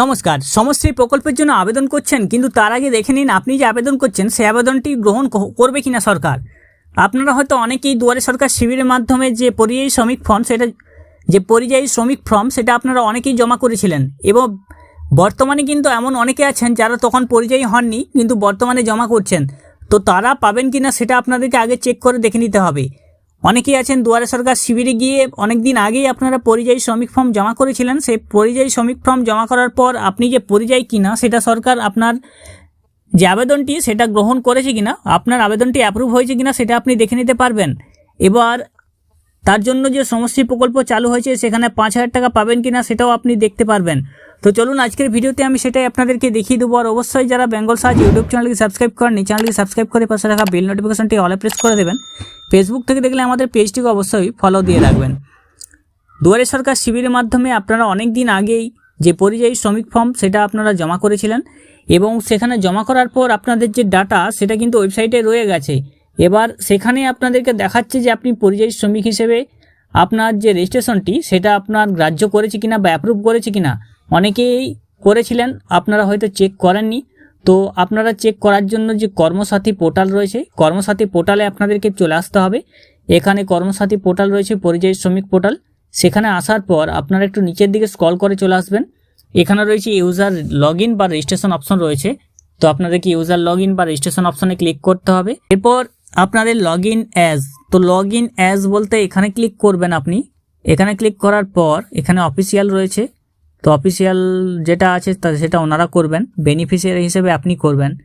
নমস্কার সমশ্রী প্রকল্পের জন্য আবেদন করছেন, কিন্তু তার আগে দেখে নিন আপনি যে আবেদন করছেন সেই আবেদনটি গ্রহণ করবে কিনা সরকার? আপনারা হয়তো অনেকেই দুয়ারে সরকার শিবিরের মাধ্যমে যে পরিযায়ী শ্রমিক ফর্ম, সেটা যে পরিযায়ী শ্রমিক ফর্ম, সেটা আপনারা অনেকেই জমা করেছিলেন। এবং বর্তমানে কিন্তু এমন অনেকে আছেন যারা তখন পরিযায়ী হননি, কিন্তু বর্তমানে জমা করছেন। তো তারা পাবেন কিনা, সেটা আপনাদেরকে আগে চেক করে দেখে নিতে হবে। অনেকেই আছেন দুয়ারে সরকার শিবিরে গিয়ে অনেক দিন আগেই আপনারা পরিযায়ী শ্রমিক ফর্ম জমা করেছিলেন। সেই পরিযায়ী শ্রমিক ফর্ম জমা করার পর আপনি যে পরিযায়ী কিনা, সেটা সরকার আপনার যে আবেদনটি, সেটা গ্রহণ করেছে কিনা, আপনার আবেদনটি অ্যাপ্রুভ হয়েছে কিনা, সেটা আপনি দেখে নিতে পারবেন। এবার তার জন্য যে সমষ্টি প্রকল্প চালু হয়েছে, সেখানে পাঁচ হাজার টাকা পাবেন কিনা, সেটাও আপনি দেখতে পারবেন। তো চলুন আজকের ভিডিওতে আমি সেটাই আপনাদেরকে দেখিয়ে দেবো। আর অবশ্যই যারা বেঙ্গল সার্চ ইউটিউব চ্যানেলকে সাবস্ক্রাইব করেন চ্যানেলকে সাবস্ক্রাইব করে পাশে রাখা বেল নোটিফিকেশনটি অলে প্রেস করে দেবেন। ফেসবুক থেকে দেখলে আমাদের পেজটিকে অবশ্যই ফলো দিয়ে রাখবেন। দুয়ারে সরকার শিবিরের মাধ্যমে আপনারা অনেক দিন আগেই যে পরিযায়ী শ্রমিক ফর্ম সেটা আপনারা জমা করেছিলেন এবং সেখানে জমা করার পর আপনাদের যে ডাটা সেটা কিন্তু ওয়েবসাইটে রয়ে গেছে। এবার সেখানে আপনাদেরকে দেখাচ্ছে যে আপনি পরিযায়ী শ্রমিক হিসেবে আপনার যে রেজিস্ট্রেশনটি সেটা আপনার গ্রাহ্য করেছে কিনা বা অ্যাপ্রুভ করেছে কিনা। অনেকেই করেছিলেন, আপনারা হয়তো চেক করেননি। তো আপনারা চেক করার জন্য যে কর্মসাথী পোর্টাল রয়েছে, কর্মসাথী পোর্টালে আপনাদেরকে চলে আসতে হবে। এখানে কর্মসাথী পোর্টাল রয়েছে, পরিযায়ী শ্রমিক পোর্টাল। সেখানে আসার পর আপনারা একটু নিচের দিকে স্ক্রল করে চলে আসবেন। এখানে রয়েছে ইউজার লগ বা রেজিস্ট্রেশন অপশন রয়েছে। তো আপনাদেরকে ইউজার লগ বা রেজিস্ট্রেশন অপশনে ক্লিক করতে হবে। এরপর আপনাদের লগ ইন অ্যাজ তো লগ ইন অ্যাজ বলতে এখানে ক্লিক করবেন আপনি। এখানে ক্লিক করার পর এখানে অফিসিয়াল রয়েছে। তো অফিসিয়াল যেটা আছে তা- সেটা ওনারা করবেন। বেনিফিশিয়ারি হিসেবে আপনি করবেন।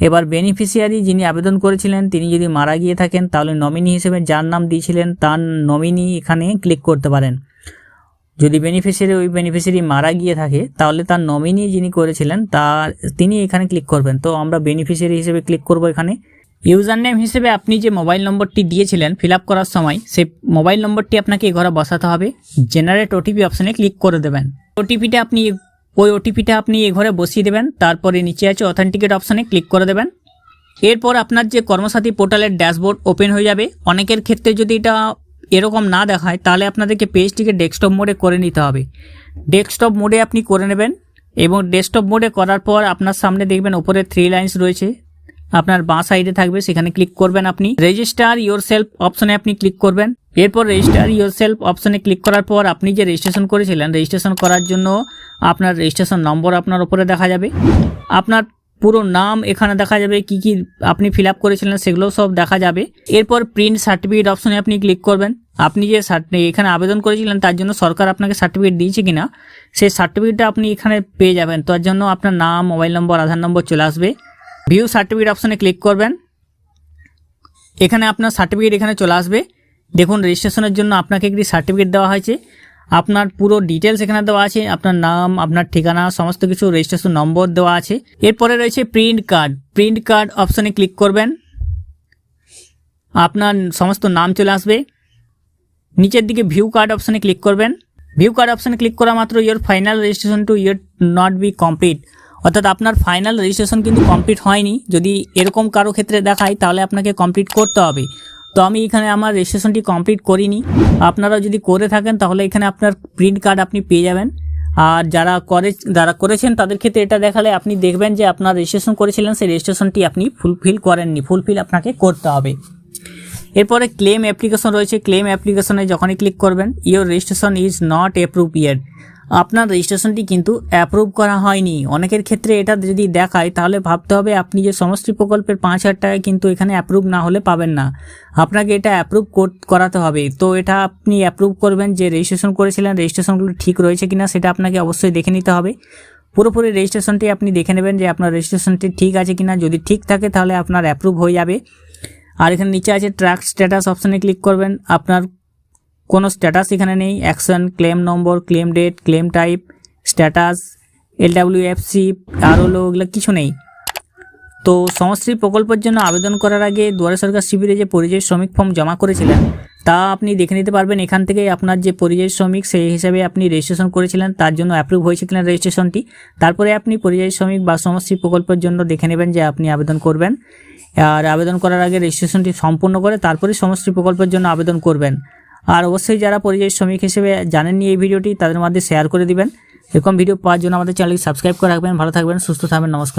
এবার বেনিফিশিয়ারি যিনি আবেদন করেছিলেন, তিনি যদি মারা গিয়ে থাকেন, তাহলে নমিনি হিসেবে যার নাম দিয়েছিলেন, তার নমিনি এখানে ক্লিক করতে পারেন। যদি বেনিফিশিয়ারি ওই বেনিফিশিয়ারি মারা গিয়ে থাকে, তাহলে তার নমিনি যিনি করেছিলেন, তার, তিনি এখানে ক্লিক করবেন। তো আমরা বেনিফিশিয়ারি হিসেবে ক্লিক করব এখানে। ইউজার নেম হিসেবে আপনি যে মোবাইল নম্বরটি দিয়েছিলেন ফিল আপ করার সময় সেই মোবাইল নম্বরটি আপনাকে ঘরে বসাতে হবে। জেনারেট ওটিপি অপশানে ক্লিক করে দেবেন। ওটিপিটা আপনি, ওই ওটিপিটা আপনি এ ঘরে বসিয়ে দেবেন, তারপরে নিচে আছে অথেন্টিকেট অপশানে ক্লিক করে দেবেন। এরপর আপনার যে কর্মসাথী পোর্টালের ড্যাশবোর্ড ওপেন হয়ে যাবে। অনেকের ক্ষেত্রে যদি এটা এরকম না দেখায়, তাহলে আপনাদেরকে পেজটিকে ডেস্কটপ মোডে করে নিতে হবে। ডেস্কটপ মোডে আপনি করে নেবেন এবং ডেস্কটপ মোডে করার পর আপনার সামনে দেখবেন ওপরে থ্রি লাইন্স রয়েছে। আপনার বাঁ সাইডে থাকবে, সেখানে ক্লিক করবেন আপনি। রেজিস্টার ইয়োর সেলফ অপশনে আপনি ক্লিক করবেন। এরপর রেজিস্টার ইয়োর সেলফ অপশনে ক্লিক করার পর আপনি যে রেজিস্ট্রেশন করেছিলেন রেজিস্ট্রেশন করার জন্য আপনার রেজিস্ট্রেশন নম্বর আপনার ওপরে দেখা যাবে। আপনার পুরো নাম এখানে দেখা যাবে, কি কি আপনি ফিল আপ করেছিলেন সেগুলো সব দেখা যাবে। এরপর প্রিন্ট সার্টিফিকেট অপশনে আপনি ক্লিক করবেন। আপনি যে এখানে আবেদন করেছিলেন, তার জন্য সরকার আপনাকে সার্টিফিকেট দিয়েছে কিনা, সেই সার্টিফিকেটটা আপনি এখানে পেয়ে যাবেন। তার জন্য আপনার নাম মোবাইল নম্বর আধার নম্বর চলে আসবে। ভিউ সার্টিফিকেট অপশনে ক্লিক করবেন। এখানে আপনার সার্টিফিকেট এখানে চলে আসবে। দেখুন রেজিস্ট্রেশনের জন্য আপনাকে একটি সার্টিফিকেট দেওয়া হয়েছে। আপনার পুরো ডিটেলস এখানে দেওয়া আছে, আপনার নাম, আপনার ঠিকানা, সমস্ত কিছু রেজিস্ট্রেশন নম্বর দেওয়া আছে। এরপরে রয়েছে প্রিন্ট কার্ড প্রিন্ট কার্ড অপশানে ক্লিক করবেন। আপনার সমস্ত নাম চলে আসবে। নিচের দিকে ভিউ কার্ড অপশানে ক্লিক করবেন। ভিউ কার্ড অপশানে ক্লিক করা মাত্র your final registration to your not be complete অর্থাৎ আপনার ফাইনাল রেজিস্ট্রেশন কিন্তু কমপ্লিট হয়নি। যদি এরকম কারও ক্ষেত্রে দেখায়, তাহলে আপনাকে কমপ্লিট করতে হবে। তো আমি এখানে আমার রেজিস্ট্রেশনটি কমপ্লিট করিনি। আপনারা যদি করে থাকেন, তাহলে এখানে আপনার প্রিন্ট কার্ড আপনি পেয়ে যাবেন। আর যারা করে, যারা করেছেন, তাদের ক্ষেত্রে এটা দেখালে আপনি দেখবেন যে আপনার রেজিস্ট্রেশন করেছিলেন, সেই রেজিস্ট্রেশনটি আপনি ফুলফিল করেননি। ফুলফিল আপনাকে করতে হবে। এরপরে ক্লেম অ্যাপ্লিকেশন রয়েছে। ক্লেম অ্যাপ্লিকেশনে যখনই ক্লিক করবেন your registration is not approve year আপনার রেজিস্ট্রেশনটি কিন্তু অ্যাপ্রুভ করা হয়নি। অনেকের ক্ষেত্রে এটা যদি দেখায়, তাহলে ভাবতে হবে আপনি যে সমষ্টি প্রকল্পের পাঁচ হাজার টাকা কিন্তু এখানে অ্যাপ্রুভ না হলে পাবেন না। আপনাকে এটা অ্যাপ্রুভ করাতে হবে। তো এটা আপনি অ্যাপ্রুভ করবেন যে রেজিস্ট্রেশন করেছিলেন রেজিস্ট্রেশনগুলো ঠিক রয়েছে কিনা সেটা আপনাকে অবশ্যই দেখে নিতে হবে। পুরোপুরি রেজিস্ট্রেশনটি আপনি দেখে নেবেন যে আপনার রেজিস্ট্রেশনটি ঠিক আছে কিনা। যদি ঠিক থাকে, তাহলে আপনার অ্যাপ্রুভ হয়ে যাবে। আর এখানে নিচে আছে ট্র্যাক স্ট্যাটাস অপশানে ক্লিক করবেন। আপনার কোনো স্ট্যাটাস এখানে নেই action claim number claim date claim type status LWFC আরওলো এগুলো কিছু নেই। তো সমশ্রী প্রকল্পের জন্য আবেদন করার আগে দুয়ারে সরকার শিবিরে যে পরিযায়ী শ্রমিক ফর্ম জমা করেছিলেন, তা আপনি দেখে নিতে পারবেন। এখান থেকে আপনার যে পরিযায়ী শ্রমিক, সেই হিসাবে আপনি রেজিস্ট্রেশন করেছিলেন, তার জন্য অ্যাপ্রুভ হয়েছে কিনা রেজিস্ট্রেশনটি তারপরে আপনি পরিযায়ী শ্রমিক বা সমশ্রী প্রকল্পের জন্য দেখে নেবেন যে আপনি আবেদন করবেন। আর আবেদন করার আগে রেজিস্ট্রেশনটি সম্পূর্ণ করে তারপরে সমশ্রী প্রকল্পের জন্য আবেদন করবেন। আর অবশ্যই যারা পরিযায়ী শ্রমিক হিসেবে জানেননি এই ভিডিওটি, তাদের মধ্যে শেয়ার করে দিবেন। এরকম ভিডিও পাওয়ার জন্য আমাদের চ্যানেলকে সাবস্ক্রাইব করে রাখবেন। ভালো থাকবেন, সুস্থ থাকবেন, নমস্কার।